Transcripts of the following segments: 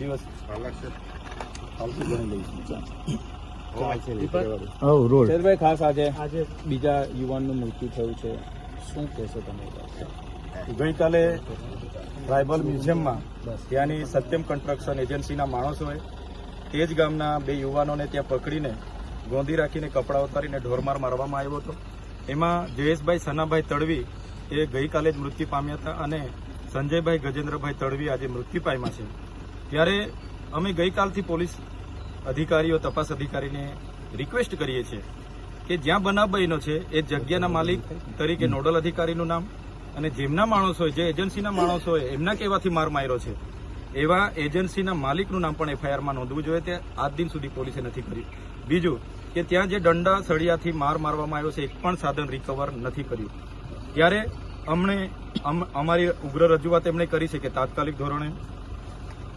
દિવસ. રોડ. ખાસ આજે આજે બીજા યુવાનનું મૃત્યુ થયું છે. શું કહેશો તમે? ગઈકાલે ટ્રાઇબલ મ્યુઝિયમમાં ત્યાંની સત્યમ કન્સ્ટ્રક્શન એજન્સીના માણસોએ તે જ ગામના બે યુવાનોને ત્યાં પકડીને ગોંધી રાખીને કપડાં ઉતારીને ઢોરમાર મારવામાં આવ્યો હતો. એમાં જયેશભાઈ સનાભાઈ તડવી એ ગઈકાલે જ મૃત્યુ પામ્યા હતા અને સંજયભાઈ ગજેન્દ્રભાઈ તડવી આજે મૃત્યુ પામ્યા છે. ત્યારે અમે ગઈકાલથી પોલીસ અધિકારીઓ તપાસ અધિકારીને રિક્વેસ્ટ કરીએ છીએ કે જ્યાં બનાવ બન્યો છે એ જગ્યાના માલિક તરીકે નોડલ અધિકારીનું નામ અને જેમના માણસોએ જે એજન્સીના માણસોએ એમના કહેવાથી માર માર્યો છે. એવા એજન્સીના માલિકનું નામ પણ એફઆઈઆરમાં નોંધવું જોઈએ. તે આજ દિન સુધી પોલીસે નથી કર્યું. બીજું કે ત્યાં જે દંડા સળિયાથી માર મારવામાં આવ્યો છે એક પણ સાધન રિકવર નથી કર્યું. ત્યારે અમને અમ- અમારી ઉગ્ર રજૂઆત એમણે કરી છે કે તાત્કાલિક ધોરણે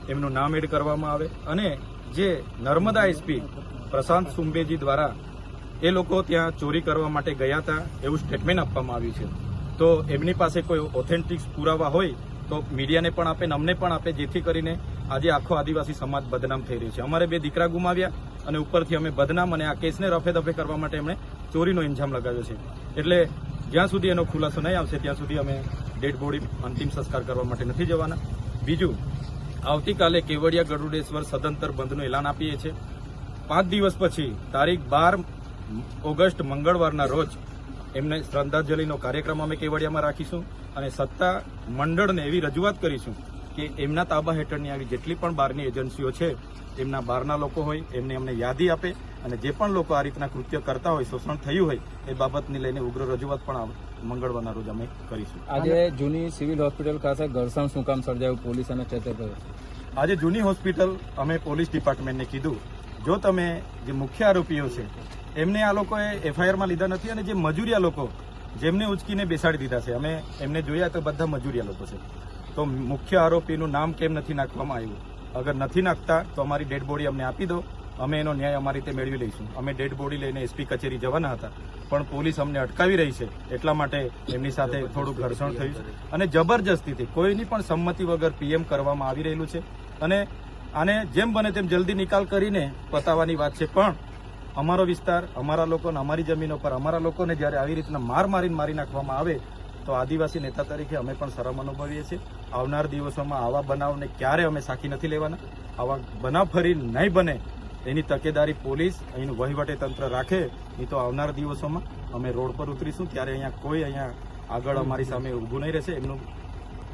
એમનું નામ એડ કરવામાં આવે અને જે નર્મદા એસપી પ્રશાંત સુંબેજી દ્વારા એ લોકો ત્યાં ચોરી કરવા માટે ગયા હતા એવું સ્ટેટમેન્ટ આપવામાં આવ્યું છે. તો એમની પાસે કોઈ ઓથેન્ટિક પુરાવા હોય તો મીડિયાને પણ આપે ને અમને પણ આપે, જેથી કરીને આજે આખો આદિવાસી સમાજ બદનામ થઈ રહ્યો છે. અમારે બે દીકરા ગુમાવ્યા અને ઉપરથી અમે બદનામ અને આ કેસને રફે દફે કરવા માટે એમણે ચોરીનો ઇન્જામ લગાવ્યો છે. એટલે જ્યાં સુધી એનો ખુલાસો નહીં આવશે, ત્યાં સુધી અમે ડેડ બોડી અંતિમ સંસ્કાર કરવા માટે નથી જવાના. બીજું આવતીકાલે કેવડિયા ગરુડેશ્વર સદંતર બંધનું એલાન આપીએ છીએ. પાંચ દિવસ પછી, તારીખ બાર ઓગસ્ટ મંગળવારના રોજ, એમને શ્રદ્ધાંજલિનો કાર્યક્રમ અમે કેવડિયામાં રાખીશું અને સત્તા મંડળને એવી રજૂઆત કરીશું કે એમના તાબા હેઠળની આવી જેટલી પણ બહારની એજન્સીઓ છે, એમના બહારના લોકો હોય, એમને અમને યાદી આપે અને જે પણ લોકો આ રીતના કૃત્ય કરતા હોય, શોષણ થયું હોય, એ બાબતને લઈને ઉગ્ર રજૂઆત પણ આ મંગળવારના રોજ અમે કરીશું. આજે જૂની સિવિલ હોસ્પિટલ ખાતે ઘર્ષણ શું કામ સર્જાયું? પોલીસ અને ચેતર આજે જૂની હોસ્પિટલ અમે પોલીસ ડિપાર્ટમેન્ટને કીધું. જો તમે જે મુખ્ય આરોપીઓ છે એમને આ લોકોએ એફઆઈઆરમાં લીધા નથી અને જે મજૂરિયા લોકો જેમને ઉચકીને બેસાડી દીધા છે અમે એમને જોયા તો બધા મજૂરિયા લોકો છે. તો મુખ્ય આરોપીનું નામ કેમ નથી નાખવામાં આવ્યું? અગર નથી નાખતા તો અમારી ડેડ બોડી અમને આપી દો. અમે એનો ન્યાય અમારી રીતે મેળવી લઈશું. અમે ડેડ બોડી લઈને એસપી કચેરી જવાના હતા, પણ પોલીસ અમને અટકાવી રહી છે, એટલા માટે એમની સાથે થોડું ઘર્ષણ થયું છે. અને જબરજસ્તીથી કોઈની પણ સંમતિ વગર પીએમ કરવામાં આવી રહેલું છે. અને આને જેમ બને તેમ જલ્દી નિકાલ કરીને પતાવવાની વાત છે, પણ અમારો વિસ્તાર, અમારા લોકોને, અમારી જમીનો પર, અમારા લોકોને જ્યારે આવી રીતના માર મારીને મારી નાખવામાં આવે, તો આદિવાસી નેતા તરીકે અમે પણ શરમ અનુભવીએ છીએ. આવનાર દિવસોમાં આવા બનાવને ક્યારે અમે સાખી નથી લેવાના? આવા બનાવ ફરી નહીં બને એની તકેદારી પોલીસ અહીંનું વહીવટી તંત્ર રાખે નહીં તો આવનાર દિવસોમાં અમે રોડ પર ઉતરીશું. ત્યારે અહીંયા કોઈ અહીંયા આગળ અમારી સામે ઊભું નહીં રહેશે. એમનું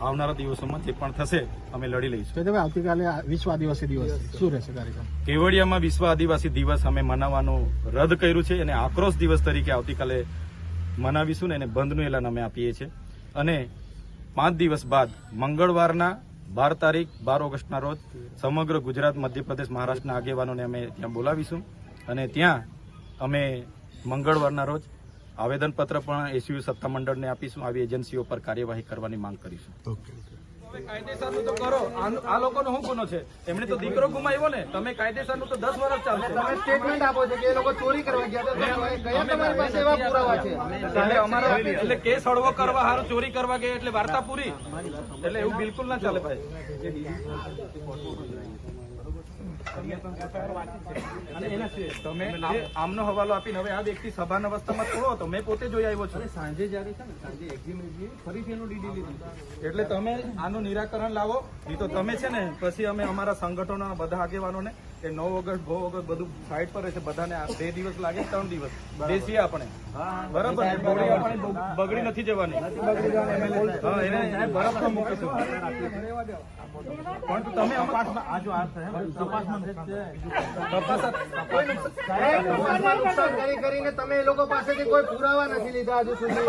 આવનારા દિવસોમાં જે પણ થશે અમે લડી લઈશું. ચેતરભાઈ આવતીકાલે વિશ્વ આદિવાસી દિવસ. શું રહેશે કાર્યક્રમ? કેવડિયામાં વિશ્વ આદિવાસી દિવસ અમે મનાવવાનું રદ કર્યું છે અને આક્રોશ દિવસ તરીકે આવતીકાલે મનાવીશું ને એને બંધનું એલાન અમે આપીએ છીએ. અને પાંચ દિવસ બાદ મંગળવારના બાર તારીખ, બાર ઓગસ્ટના રોજ સમગ્ર ગુજરાત, મધ્યપ્રદેશ, મહારાષ્ટ્રના આગેવાનોને અમે ત્યાં બોલાવીશું. અને ત્યાં અમે મંગળવારના રોજ આવેદનપત્ર પણ એસયુ સત્તામંડળને આપીશું. આવી એજન્સીઓ પર કાર્યવાહી કરવાની માંગ કરીશું. કાયદેસરનું તો કરો. આ- લોકોનો શું ગુનો છે? એમણે તો દીકરો ગુમાવ્યો ને. તમે કાયદેસરનું તો દસ વર્ષ ચાલશે. તમે સ્ટેટમેન્ટ આપો છો કે એ લોકો ચોરી કરવા ગયા કયા તમારી પાસે એવા પુરાવા છે? એટલે અમારા એટલે કેસ હળવો કરવા હારું ચોરી કરવા ગયા એટલે વાર્તા પૂરી. એટલે એવું બિલકુલ ના ચાલે ભાઈ. તમે આમનો હવાલો આપીને હવે આ વ્યક્તિ સભાના અવસ્થામાં થોડો હતો મેં પોતે જોઈ આવ્યો છું. સાંજે જયારે છે ને સાંજે એક્ઝિમ ફરીથી એનું ડીડી લીધું. એટલે તમે આનું નિરાકરણ લાવો. નહીં તો તમે છે ને પછી અમે અમારા સંગઠનો બધા આગેવાનોને કે નવ ઓગસ્ટ ભો ઓગસ્ટ બધું સાઈડ પર રહેશે બધાને બે દિવસ લાગે ત્રણ દિવસ બેસીએ આપણે બરાબર બોડી આપણી બગડી નથી જવાની એને બરફમાં મૂકીશું પણ તમે કરીને એ લોકો પાસેથી કોઈ પુરાવા નથી લીધા હજુ સુધી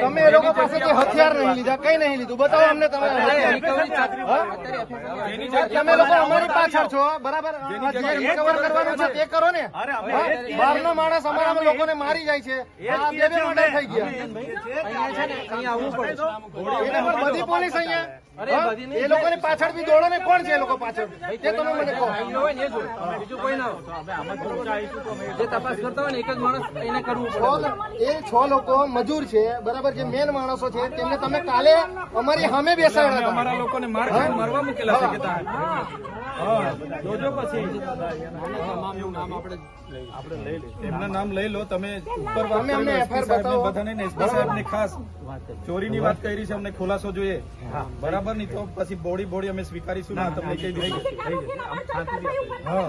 તમે એ લોકો પાસેથી હથિયાર નહીં લીધા કઈ નહીં લીધું બતાવો અમને તમે હા? તમે લોકો અમારી પાછળ છો. બરાબર. આ રિકવર કરવાનું છે તે કરો ને. બહાર નો માણસ અમારા લોકોને મારી જાય છે. આ બે બે મર્ડર થઈ ગયા. બધી પોલીસ અહીંયા. એ લોકોની પાછળ બી દોડો ને કોણ છે એ લોકો પાછળ? તે તમે મને કહો. બીજું કોઈ ના જે તપાસ કરતા હોય ને એક જ માણસ એને કરવું છ પડે એ છ લોકો મજૂર છે બરાબર જે મેન માણસો છે તેમને તમે કાલે અમારી સામે બેસાડ્યા હતા. અમારા લોકોને માર ખાઈને મૂકેલા છે જોજો પછી એમના નામ લઈ લો તમે ઉપર. બધાને ખાસ ચોરીની વાત કરી છે અમને ખુલાસો જોઈએ. બરાબર નહીં તો પછી બોડી બોડી અમે સ્વીકારીશું ના તમને કઈ દઈશું હા.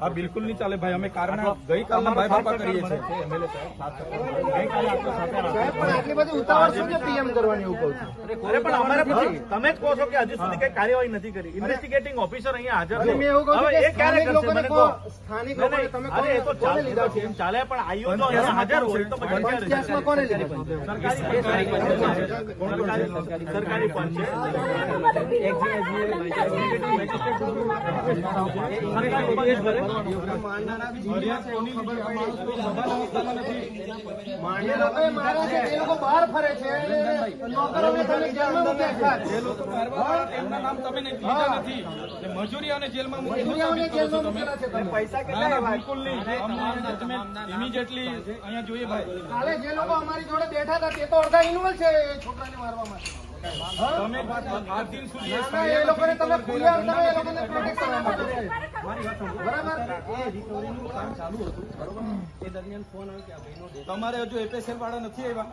આ બિલકુલ નહીં ચાલે ભાઈ અમે કારણ ગઈકાલના ભાઈ બાપા કરીએ છીએ. પીએમ કરવાની એવું કહું છું અમારે તમે જ કહો છો કે હજી સુધી કઈ કાર્યવાહી નથી કરી. ઇન્વેસ્ટિગેટિંગ ઓફિસર અહીંયા હાજર ચાલે પણ આયુ તો હાજર હોય તો? સરકારી પણ બહાર ફરે છે. નોકરો તમે જેલમાં મૂક્યા છે. જે લોકો એમના નામ તમે લીધા નથી. એ મજૂરીઓને જેલમાં. ના, ના, બિલકુલ નહીં. immediately અહીંયા જોઈએ ભાઈ. કાલે જે લોકો અમારી જોડે બેઠા હતા તે તો અડધા ઇન્વોલ્વ છે છોકરાને મારવા માટે. તમે આ દિન સુધી ના, ના, એ લોકોને તમે ખુલ્લા તમે એ લોકોને પ્રોટેક્ટ કરવા માટે. બરાબર? તમારે હજુ એપીએસએલ વાળા નથી આવ્યા?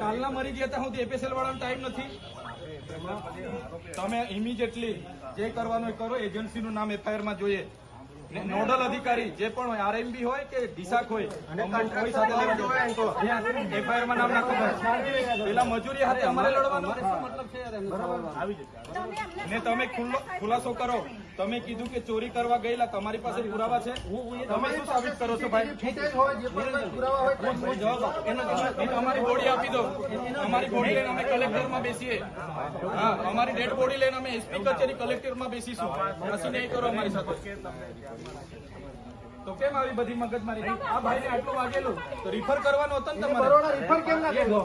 કાલના મરી ગયા હતા હું એપીએસએલ વાળાનો ટાઈમ નથી. તમે ઇમિડિયેટલી જે કરવાનું એ કરો. એજન્સીનું નામ એફઆઈઆરમાં જોઈએ. નોડલ અધિકારી જે પણ હોય આરએમબી હોય કે ડીસાક હોય એફઆઈઆરમાં નામ નાખો ભાઈ. પેલા મજૂરી હાથે અમારે લડવાનું. ને તમે ખુલાસો કરો. તમે કીધું કે ચોરી કરવા ગયેલા તમારી પાસે પુરાવા છે? તમે શું સાબિત કરો છો ભાઈ? જવાબ અમારી બોડી આપી દો. અમારી બોડી લઈને અમે કલેક્ટરમાં બેસીએ. હા અમારી ડેડ બોડી લઈને અમે એસપી કચેરી કલેક્ટરમાં બેસીશું. નસી નહીં કરો અમારી સાથે. તો કેમ આવી બધી મગજમારી આ ભાઈને આટલું વાગેલું? તો રિફર કરવાનું હતું ને તમારે? રિફર કેમ ના કર્યો?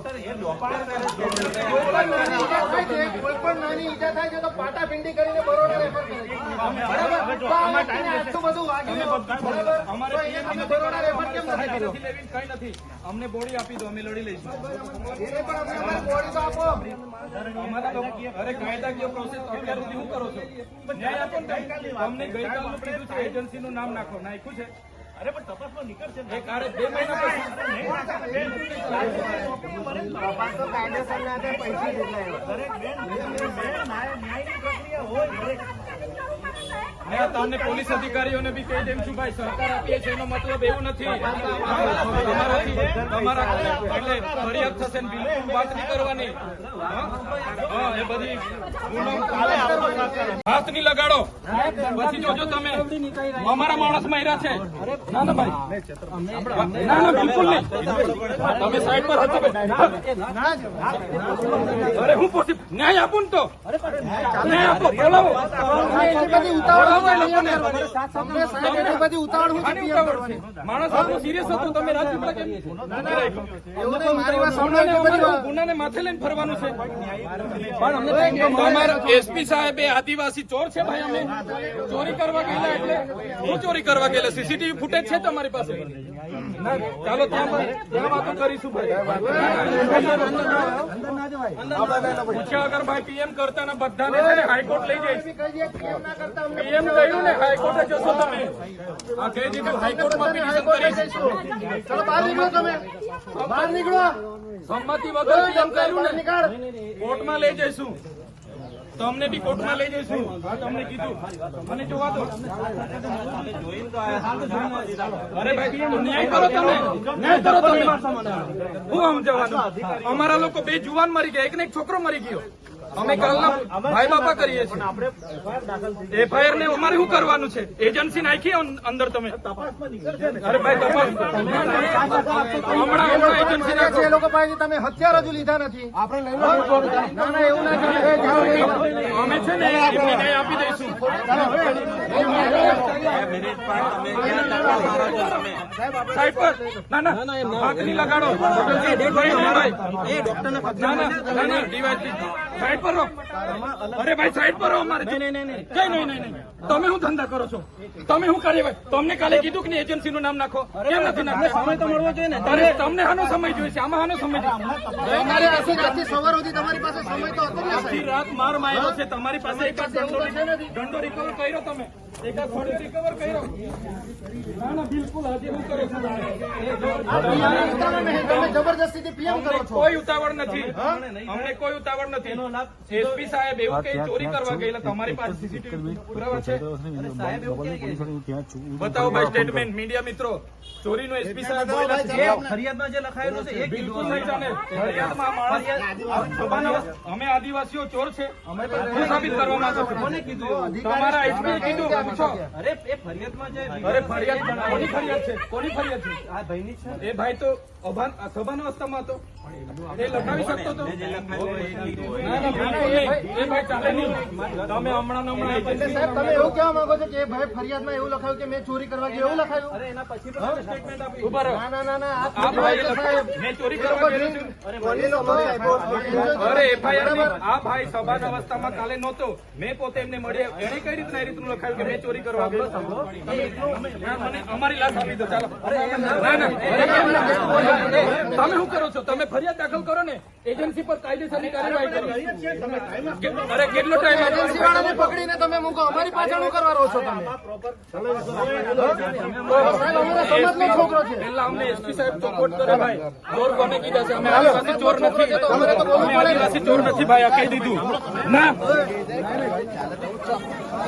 કોઈ પણ નાની ઈજા થાય છે, તો પાટા પાટાપિંડી કરીને બરોડા રેફર કરે અમને બોડી આપી દો અમે લડી લઈશું. અમારી લોકો અરે કાયદાકીય પ્રોસેસ તો અત્યાર સુધી શું કરો છો ન્યાય આપો ને અમને ગઈકાલનું કીધું છે એજન્સીનું નામ નાખો નાખ્યું છે અરે પણ તપાસમાં નીકળશે એક આરે બે મહિના પછી તપાસ તો કાયદેસરના આધારે પૈસા દરેક બેન, દરેક બેન, ન્યાય- ન્યાયની પ્રક્રિયા હોય દરેક ને તમને પોલીસ અધિકારીઓને બી કહી દેમ છું, ભાઈ, સરકાર આપીએ છે એનો મતલબ એવું નથી. તમારાથી, તમારા એટલે ફરિયાદ થશે બિલકુલ વાત નહીં કરવાની. હા? એ બધી હાથ નહીં લગાડો. પછી જોજો તમે. અમારા માણસ માર્યા છે. ના ભાઈ. ના ના, બિલકુલ નહીં. તમે સાઈડ પર હતો અરે, હું પોસી ન્યાય આપું ને તો. ન્યાય આપો, બોલાવો. માણસ સિરિયસ હતું તમે રાજપીપળા કેમ ગુનાને માથે લઈને ફરવાનું છે. પણ અમને એસપી સાહેબ આદિવાસી ચોર છે ભાઈ અમે. ચોરી કરવા ગયેલા એટલે હું ચોરી કરવા ગયેલા. સીસીટીવી ફૂટેજ છે તમારી પાસે? ચાલો ત્યાં વાતો કરીશું ભાઈ. પૂછ્યા વગર ભાઈ પીએમ કરતા બધાને હાઈકોર્ટ લઈ જઈશ. કહી દઈએ, PM ના હાઈકોર્ટે જશો તમે. આ કહી દીધું હાઈકોર્ટમાં પિટિશન કરીશ ચલો બહાર નીકળો તમે. બહાર નીકળો. સંમતિ વગર પીએમ કર્યું ને. નીકળ. કોર્ટમાં લઈ જઈશું. તમને બી કોર્ટમાં લઈ જઈશું. તમને કીધું. મને જોવા દો. અરે ભાઈ ન્યાય કરો તમે. ન્યાય કરો તમે. હું સમજાવવાનું? અમારા લોકો બે જુવાન મરી ગયા. એક ને એક છોકરો મરી ગયો. અમે કાલના ભાઈ બાપા કરીએ છીએ. એફઆઈઆર ને અમારે શું કરવાનું છે? એજન્સી નાખી અંદર તમે. તપાસમાં નીકળશે ને? અરે ભાઈ તપાસ એ લોકો પાસે તમે હથિયાર હજુ લીધા નથી. આપણે ના ના એવું ના. અમે છે ને આપી દઈશું. સાઈડ ના ના લગાડો. ભાઈ, ના. ના, ના, ના. સાઈડ પર રહો. અરે ભાઈ સાઈડ પર રહો અમારે કઈ નહીં નહીં નહીં. તમે શું ધંધા કરો છો? તમે શું કાર્યવાહી? તમને કાલે કીધું કે એજન્સી નું નામ નાખો? કેમ નથી નાખતા? સમય તો મળવો જોઈએ ને. અરે તમને હાનો સમય જોઈએ છે. આમાં હાનો સમય જોઈએ. અમારે આખી રાતથી સવાર સુધી તમારી પાસે સમય તો હતો ને આખી રાત માર માર્યો છે. તમારી પાસે એક દંડો રિકવર કર્યો તમે. એક જ ફોટો રિકવર કર્યો ના ના બિલકુલ હજી હું કરો છો તમારે ઉતાવળ નહીં. તમે જબરજસ્તીથી પીએમ કરો છો કોઈ ઉતાવળ નથી. અમને કોઈ ઉતાવળ નથી. એસપી સાહેબ એવું કે ચોરી કરવા ગયેલા તમારી પાસે સીસીટીવી પુરાવા છે. બતાવો ભાઈ સ્ટેટમેન્ટ મીડિયા મિત્રો ચોરીનો એસપી સાહેબ ફરિયાદમાં જે લખાયેલું છે એ બિલકુલ નહીં ચાલે. ફરિયાદમાં માણસ અમે આદિવાસીઓ ચોર છે. અમે સાબિત કરવા માંગો છો? તમારા એસપી કીધું? પૂછો અરે એ ફરિયાદમાં જે અરે ફરિયાદ કોની ફરિયાદ છે? કોની ફરિયાદ છે? આ ભાઈની છે એ ભાઈ તો અભાન સભાના અવસ્થામાં હતો. એ લખાવી શકતો હતો? ના, ના, બિલકુલ નહીં. એ ભાઈ ચાલે નહીં. તમે હમણાં હમણાં સાહેબ તમે એવું કહેવા માંગો છો કે એ ભાઈ ફરિયાદમાં એવું લખાયું કે મેં ચોરી કરવા ગયો એવું લખાયું? એના પછી સ્ટેટમેન્ટ આપી. ના ના ના ના આ આ ભાઈ વાત છે, સાહેબ. મેં ચોરી કરવા અરે એફઆઈઆર આ ભાઈ સભાન અવસ્થામાં કાલે નહોતો. મેં પોતે એમને મળ્યા. એને કઈ રીતના એ રીતનું લખાયું કે મેં ચોરી કરવા ગયો ના, મને અમારી લાશ આપી દો ચાલો. ના ના તમે શું કરો છો? તમે ફરિયાદ દાખલ કરો ને એજન્સી પર કાયદેસરની કાર્યવાહી કરો. અરે કેટલો ટાઈમ એજન્સી વાળાને પકડીને તમે મૂકો અમારી પાછળ શું કરવા રહો છો તમે સાહેબ અમારા સમાજનો છોકરો છે. પેલા અમને એસપી સાહેબ સપોર્ટ કરે ભાઈ. ચોર કોને કીધા છે? અમે આદિવાસી ચોર નથી. અમે આદિવાસી ચોર નથી ભાઈ આ કહી દીધું. ના.